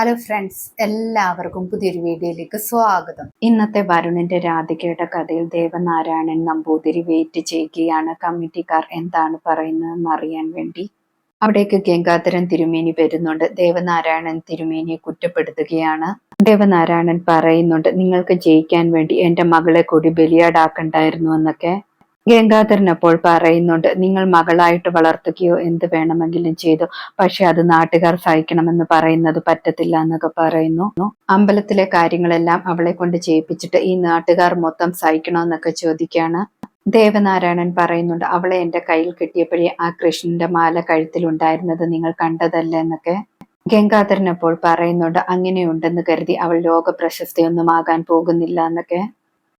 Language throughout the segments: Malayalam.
ഹലോ ഫ്രണ്ട്സ് എല്ലാവർക്കും പുതിയൊരു വീഡിയോയിലേക്ക് സ്വാഗതം. ഇന്നത്തെ വരുണിന്റെ രാധികയുടെ കഥയിൽ ദേവനാരായണൻ നമ്പൂതിരി വെയിറ്റ് ചെയ്യുകയാണ്. കമ്മിറ്റിക്കാർ എന്താണ് പറയുന്നതെന്ന് അറിയാൻ വേണ്ടി അവിടേക്ക് ഗംഗാധരൻ തിരുമേനി വരുന്നുണ്ട്. ദേവനാരായണൻ തിരുമേനിയെ കുറ്റപ്പെടുത്തുകയാണ്. ദേവനാരായണൻ പറയുന്നുണ്ട് നിങ്ങൾക്ക് ജയിക്കാൻ വേണ്ടി എന്റെ മകളെ കൂടി ബലിയാടാക്കണ്ടായിരുന്നു എന്നൊക്കെ. ഗംഗാധരൻ അപ്പോൾ പറയുന്നുണ്ട് നിങ്ങൾ മകളായിട്ട് വളർത്തുകയോ എന്ത് വേണമെങ്കിലും ചെയ്തു പക്ഷെ അത് നാട്ടുകാർ സഹിക്കണമെന്ന് പറയുന്നത് പറ്റത്തില്ല എന്നൊക്കെ പറയുന്നു. അമ്പലത്തിലെ കാര്യങ്ങളെല്ലാം അവളെ കൊണ്ട് ചെയ്യിപ്പിച്ചിട്ട് ഈ നാട്ടുകാർ മൊത്തം സഹിക്കണമെന്നൊക്കെ ചോദിക്കുകയാണ്. ദേവനാരായണൻ പറയുന്നുണ്ട് അവളെ എന്റെ കയ്യിൽ കിട്ടിയപ്പോഴേ ആ കൃഷ്ണന്റെ മാല കഴുത്തിൽ ഉണ്ടായിരുന്നത് നിങ്ങൾ കണ്ടതല്ല എന്നൊക്കെ. ഗംഗാധരൻ അപ്പോൾ പറയുന്നുണ്ട് അങ്ങനെയുണ്ടെന്ന് കരുതി അവൾ ലോക പ്രശസ്തിയൊന്നും ആകാൻ പോകുന്നില്ല എന്നൊക്കെ.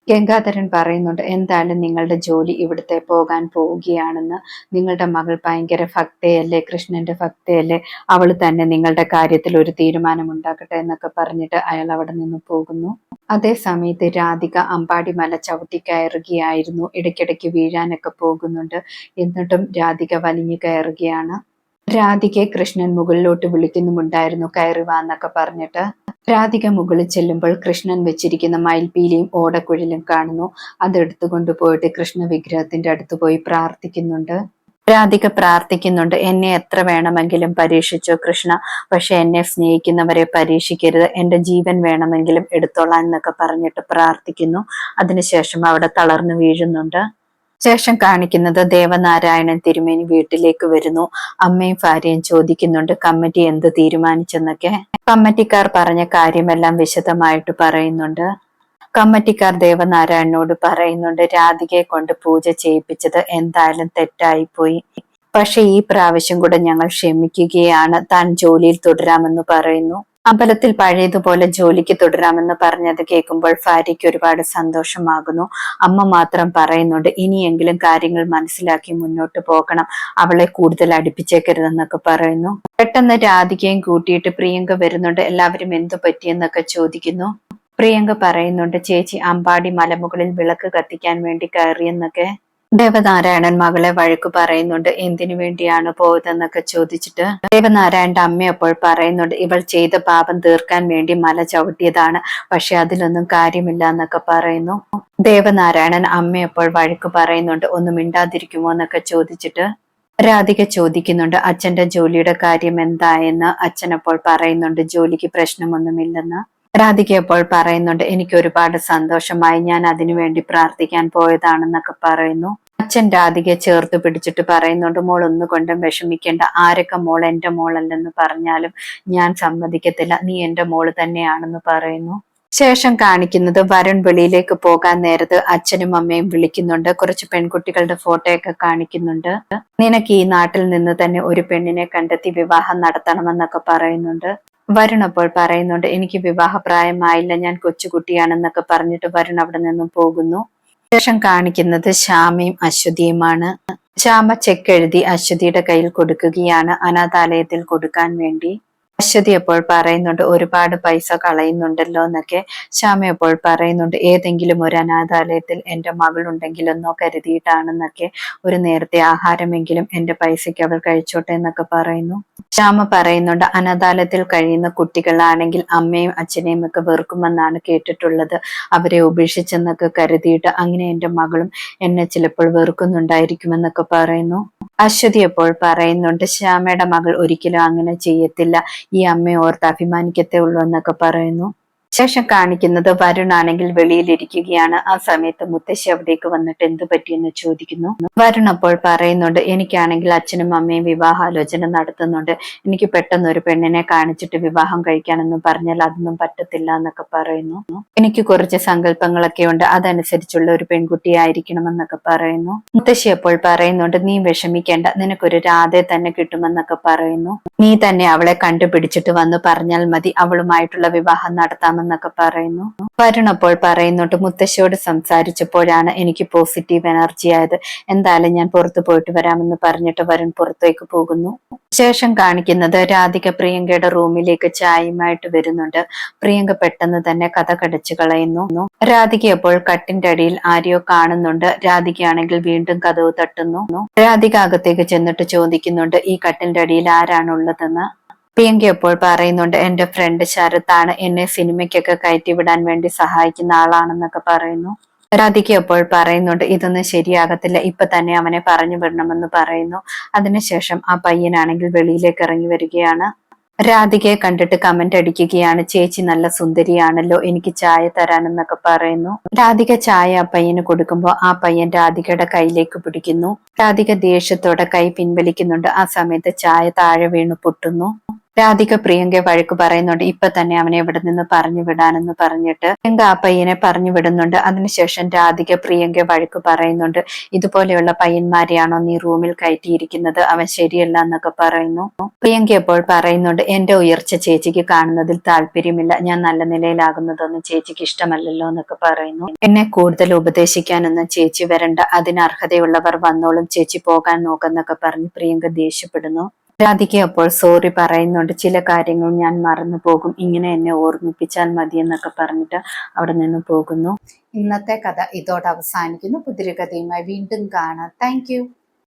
ഗംഗാധരൻ പറയുന്നുണ്ട് എന്തായാലും നിങ്ങളുടെ ജോലി ഇവിടുത്തെ പോകാൻ പോവുകയാണെന്ന്? നിങ്ങളുടെ മകൾ ഭയങ്കര ഭക്തയല്ലേ കൃഷ്ണന്റെ ഭക്തയല്ലേ? അവൾ തന്നെ നിങ്ങളുടെ കാര്യത്തിൽ ഒരു തീരുമാനം ഉണ്ടാക്കട്ടെ എന്നൊക്കെ പറഞ്ഞിട്ട് അയാൾ അവിടെ നിന്ന് പോകുന്നു. അതേ സമയത്ത് രാധിക അമ്പാടി മല ചവിട്ടി കയറുകയായിരുന്നു. ഇടയ്ക്കിടയ്ക്ക് വീഴാനൊക്കെ പോകുന്നുണ്ട്. എന്നിട്ടും രാധിക വലിഞ്ഞു കയറുകയാണ്. രാധികയെ കൃഷ്ണൻ മുകളിലോട്ട് വിളിക്കുന്നുമുണ്ടായിരുന്നു കയറി വാ എന്നൊക്കെ പറഞ്ഞിട്ട് രാധിക മുകളിൽ ചെല്ലുമ്പോൾ കൃഷ്ണൻ വെച്ചിരിക്കുന്ന മയിൽപീലിയും ഓടക്കുഴലും കാണുന്നു. അതെടുത്തു കൊണ്ടുപോയിട്ട് കൃഷ്ണ വിഗ്രഹത്തിന്റെ അടുത്ത് പോയി പ്രാർത്ഥിക്കുന്നുണ്ട്. രാധിക പ്രാർത്ഥിക്കുന്നുണ്ട്. എന്നെ എത്ര വേണമെങ്കിലും പരീക്ഷിച്ചോ കൃഷ്ണ. പക്ഷെ എന്നെ സ്നേഹിക്കുന്നവരെ പരീക്ഷിക്കരുത്. എന്റെ ജീവൻ വേണമെങ്കിലും എടുത്തോളാൻ എന്നൊക്കെ പറഞ്ഞിട്ട് പ്രാർത്ഥിക്കുന്നു. അതിനുശേഷം അവിടെ തളർന്നു വീഴുന്നുണ്ട്. ശേഷം കാണിക്കുന്നത് ദേവനാരായണൻ തിരുമേനി വീട്ടിലേക്ക് വരുന്നു. അമ്മയും ഭാര്യയും ചോദിക്കുന്നുണ്ട് കമ്മിറ്റി എന്ത് തീരുമാനിച്ചെന്നൊക്കെ? കമ്മിറ്റിക്കാർ പറഞ്ഞ കാര്യമെല്ലാം വിശദമായിട്ട് പറയുന്നുണ്ട്. കമ്മിറ്റിക്കാർ ദേവനാരായണനോട് പറയുന്നുണ്ട് രാധികയെ കൊണ്ട് പൂജ ചെയ്യിപ്പിച്ചത് എന്തായാലും തെറ്റായിപ്പോയി. പക്ഷെ ഈ പ്രാവശ്യം കൂടെ ഞങ്ങൾ ക്ഷമിക്കുകയാണ്. താൻ ജോലിയിൽ തുടരാമെന്ന് പറയുന്നു. അമ്പലത്തിൽ പഴയതുപോലെ ജോലിക്ക് തുടരാമെന്ന് പറഞ്ഞത് കേൾക്കുമ്പോൾ ഭാര്യയ്ക്ക് ഒരുപാട് സന്തോഷമാകുന്നു. അമ്മ മാത്രം പറയുന്നുണ്ട് ഇനിയെങ്കിലും കാര്യങ്ങൾ മനസ്സിലാക്കി മുന്നോട്ട് പോകണം. അവളെ കൂടുതൽ അടുപ്പിച്ചേക്കരുതെന്നൊക്കെ പറയുന്നു. പെട്ടെന്ന് രാധികയും കൂട്ടിയിട്ട് പ്രിയങ്ക വരുന്നുണ്ട്. എല്ലാവരും എന്തു പറ്റിയെന്നൊക്കെ ചോദിക്കുന്നു. പ്രിയങ്ക പറയുന്നുണ്ട് ചേച്ചി അമ്പാടി മലമുകളിൽ വിളക്ക് കത്തിക്കാൻ വേണ്ടി കയറിയെന്നൊക്കെ. ദേവനാരായണൻ മകളെ വഴക്കു പറയുന്നുണ്ട്. എന്തിനു വേണ്ടിയാണ് പോയതെന്നൊക്കെ ചോദിച്ചിട്ട് ദേവനാരായണന്റെ അമ്മ അപ്പോൾ പറയുന്നുണ്ട് ഇവൾ ചെയ്ത പാപം തീർക്കാൻ വേണ്ടി മല ചവിട്ടിയതാണ് പക്ഷെ അതിലൊന്നും കാര്യമില്ല എന്നൊക്കെ പറയുന്നു. ദേവനാരായണൻ അമ്മ അപ്പോൾ വഴക്കു പറയുന്നുണ്ട് ഒന്നും മിണ്ടാതിരിക്കുമോ എന്നൊക്കെ ചോദിച്ചിട്ട് രാധിക ചോദിക്കുന്നുണ്ട് അച്ഛന്റെ ജോലിയുടെ കാര്യം എന്തായെന്ന് അച്ഛൻ അപ്പോൾ പറയുന്നുണ്ട് ജോലിക്ക് പ്രശ്നമൊന്നുമില്ലെന്ന്. രാധിക അപ്പോൾ പറയുന്നുണ്ട് എനിക്ക് ഒരുപാട് സന്തോഷമായി. ഞാൻ അതിനുവേണ്ടി പ്രാർത്ഥിക്കാൻ പോയതാണെന്നൊക്കെ പറയുന്നു. അച്ഛൻ രാധികയെ ചേർത്ത് പിടിച്ചിട്ട് പറയുന്നുണ്ട് മോൾ ഒന്നുകൊണ്ടും വിഷമിക്കേണ്ട. ആരൊക്കെ മോൾ? എന്റെ മോളല്ലെന്ന് പറഞ്ഞാലും ഞാൻ സമ്മതിക്കത്തില്ല. നീ എന്റെ മോൾ തന്നെയാണെന്ന് പറയുന്നു. ശേഷം കാണിക്കുന്നത് വരുൺ വെളിയിലേക്ക് പോകാൻ നേരത്ത് അച്ഛനും അമ്മയും വിളിക്കുന്നുണ്ട്. കുറച്ച് പെൺകുട്ടികളുടെ ഫോട്ടോയൊക്കെ കാണിക്കുന്നുണ്ട്. നിനക്ക് ഈ നാട്ടിൽ നിന്ന് തന്നെ ഒരു പെണ്ണിനെ കണ്ടെത്തി വിവാഹം നടത്തണമെന്നൊക്കെ പറയുന്നുണ്ട്. വരുൺ അപ്പോൾ പറയുന്നുണ്ട് എനിക്ക് വിവാഹപ്രായമായില്ല ഞാൻ കൊച്ചുകുട്ടിയാണെന്നൊക്കെ പറഞ്ഞിട്ട് വരുൺ അവിടെ നിന്നും പോകുന്നു. ശേഷം കാണിക്കുന്നത് ശ്യാമയും അശ്വതിയുമാണ്. ശ്യാമ ചെക്ക് എഴുതി അശ്വതിയുടെ കയ്യിൽ കൊടുക്കുകയാണ് അനാഥാലയത്തിൽ കൊടുക്കാൻ വേണ്ടി. അശ്വതി എപ്പോൾ പറയുന്നുണ്ട് ഒരുപാട് പൈസ കളയുന്നുണ്ടല്ലോ എന്നൊക്കെ. ശ്യാമ എപ്പോൾ പറയുന്നുണ്ട് ഏതെങ്കിലും ഒരു അനാഥാലയത്തിൽ എന്റെ മകളുണ്ടെങ്കിലെന്നോ കരുതിയിട്ടാണെന്നൊക്കെ. ഒരു നേരത്തെ ആഹാരമെങ്കിലും എന്റെ പൈസയ്ക്ക് അവൾ കഴിച്ചോട്ടെ എന്നൊക്കെ പറയുന്നു. ശ്യാമ പറയുന്നുണ്ട് അനാഥാലയത്തിൽ കഴിയുന്ന കുട്ടികളാണെങ്കിൽ അമ്മയും അച്ഛനെയും ഒക്കെ വെറുക്കുമെന്നാണ് കേട്ടിട്ടുള്ളത്. അവരെ ഉപേക്ഷിച്ചെന്നൊക്കെ കരുതിയിട്ട് അങ്ങനെ എന്റെ മകളും എന്നെ ചിലപ്പോൾ വെറുക്കുന്നുണ്ടായിരിക്കുമെന്നൊക്കെ പറയുന്നു. അശ്വതി എപ്പോൾ പറയുന്നുണ്ട് ശ്യാമയുടെ മകൾ ഒരിക്കലും അങ്ങനെ ചെയ്യത്തില്ല ഈ അമ്മയെ ഓർത്ത് അഭിമാനിക്കത്തേ ഉള്ളൂ എന്നൊക്കെ പറയുന്നു. ശേഷം കാണിക്കുന്നത് വരുണാണെങ്കിൽ വെളിയിലിരിക്കുകയാണ്. ആ സമയത്ത് മുത്തശ്ശി അവിടേക്ക് വന്നിട്ട് എന്തു പറ്റിയെന്ന് ചോദിക്കുന്നു. വരുൺ അപ്പോൾ പറയുന്നുണ്ട് എനിക്കാണെങ്കിൽ അച്ഛനും അമ്മയും വിവാഹാലോചന നടത്തുന്നുണ്ട്. എനിക്ക് പെട്ടെന്ന് ഒരു പെണ്ണിനെ കാണിച്ചിട്ട് വിവാഹം കഴിക്കാനൊന്നും പറഞ്ഞാൽ അതൊന്നും പറ്റത്തില്ല എന്നൊക്കെ പറയുന്നു. എനിക്ക് കുറച്ച് സങ്കല്പങ്ങളൊക്കെ ഉണ്ട്. അതനുസരിച്ചുള്ള ഒരു പെൺകുട്ടി പെൺകുട്ടിയായിരിക്കണമെന്നൊക്കെ പറയുന്നു. മുത്തശ്ശി അപ്പോൾ പറയുന്നുണ്ട് നീ വിഷമിക്കേണ്ട. നിനക്കൊരു രാധെ തന്നെ കിട്ടുമെന്നൊക്കെ പറയുന്നു. നീ തന്നെ അവളെ കണ്ടുപിടിച്ചിട്ട് വന്ന് പറഞ്ഞാൽ മതി. അവളുമായിട്ടുള്ള വിവാഹം നടത്താമെന്നൊക്കെ പറയുന്നു. വരുൺ അപ്പോൾ പറയുന്നുണ്ട് മുത്തശ്ശിയോട് സംസാരിച്ചപ്പോഴാണ് എനിക്ക് പോസിറ്റീവ് എനർജി ആയത്. എന്തായാലും ഞാൻ പുറത്തു പോയിട്ട് വരാമെന്ന് പറഞ്ഞിട്ട് വരുൺ പുറത്തേക്ക് പോകുന്നു. ശേഷം കാണിക്കുന്നത് രാധിക പ്രിയങ്കയുടെ റൂമിലേക്ക് ചായയുമായിട്ട് വരുന്നുണ്ട്. പ്രിയങ്ക പെട്ടെന്ന് തന്നെ കഥ കടച്ചു കളയുന്നു. രാധിക അപ്പോൾ കട്ടിന്റെ അടിയിൽ ആരെയോ കാണുന്നുണ്ട്. രാധികയാണെങ്കിൽ വീണ്ടും കഥവ് തട്ടുന്നു. രാധിക അകത്തേക്ക് ചെന്നിട്ട് ചോദിക്കുന്നുണ്ട് ഈ കട്ടിന്റെ അടിയിൽ ആരാണുള്ളതെന്ന് പ്രിയങ്ക എപ്പോൾ പറയുന്നുണ്ട് എന്റെ ഫ്രണ്ട് ശരത്താണ് എന്നെ സിനിമയ്ക്കൊക്കെ കയറ്റി വിടാൻ വേണ്ടി സഹായിക്കുന്ന ആളാണെന്നൊക്കെ പറയുന്നു. രാധിക അപ്പോൾ പറയുന്നുണ്ട് ഇതൊന്നും ശരിയാകത്തില്ല ഇപ്പൊ തന്നെ അവനെ പറഞ്ഞു വിടണമെന്ന് പറയുന്നു. അതിനുശേഷം ആ പയ്യനാണെങ്കിൽ വെളിയിലേക്ക് ഇറങ്ങി വരികയാണ്. രാധികയെ കണ്ടിട്ട് കമന്റ് അടിക്കുകയാണ് ചേച്ചി നല്ല സുന്ദരിയാണല്ലോ എനിക്ക് ചായ തരാനെന്നൊക്കെ പറയുന്നു. രാധിക ചായ ആ പയ്യന് കൊടുക്കുമ്പോൾ ആ പയ്യൻ രാധികയുടെ കയ്യിലേക്ക് പിടിക്കുന്നു. രാധിക ദേഷ്യത്തോടെ കൈ പിൻവലിക്കുന്നുണ്ട്. ആ സമയത്ത് ചായ താഴെ വീണു പൊട്ടുന്നു. രാധിക പ്രിയങ്ക വഴക്ക് പറയുന്നുണ്ട്. ഇപ്പൊ തന്നെ അവനെ ഇവിടെ നിന്ന് പറഞ്ഞു വിടാനെന്ന് പറഞ്ഞിട്ട് പ്രിയങ്ക ആ പയ്യനെ പറഞ്ഞു വിടുന്നുണ്ട്. അതിനുശേഷം രാധിക പ്രിയങ്ക വഴക്ക് പറയുന്നുണ്ട്. ഇതുപോലെയുള്ള പയ്യന്മാരെയാണോ നീ റൂമിൽ കയറ്റിയിരിക്കുന്നത്? അവൻ ശരിയല്ല എന്നൊക്കെ പറയുന്നു. പ്രിയങ്ക അപ്പോൾ പറയുന്നുണ്ട് എന്റെ ഉയർച്ച ചേച്ചിക്ക് കാണുന്നതിൽ താല്പര്യമില്ല. ഞാൻ നല്ല നിലയിലാകുന്നതൊന്നും ചേച്ചിക്ക് ഇഷ്ടമല്ലല്ലോ എന്നൊക്കെ പറയുന്നു. എന്നെ കൂടുതൽ ഉപദേശിക്കാനൊന്നും ചേച്ചി വരണ്ട. അതിന് അർഹതയുള്ളവർ വന്നോളും ചേച്ചി പോകാൻ നോക്കെന്നൊക്കെ പറഞ്ഞ് പ്രിയങ്ക ദേഷ്യപ്പെടുന്നു. രാധിക അപ്പോൾ സോറി പറയുന്നുണ്ട്. ചില കാര്യങ്ങൾ ഞാൻ മറന്നു പോകും. ഇങ്ങനെ എന്നെ ഓർമ്മിപ്പിച്ചാൽ മതി എന്നൊക്കെ പറഞ്ഞിട്ട് അവിടെ നിന്ന് പോകുന്നു. ഇന്നത്തെ കഥ ഇതോടെ അവസാനിക്കുന്നു. പുതിരി കഥയുമായി വീണ്ടും കാണാം. താങ്ക്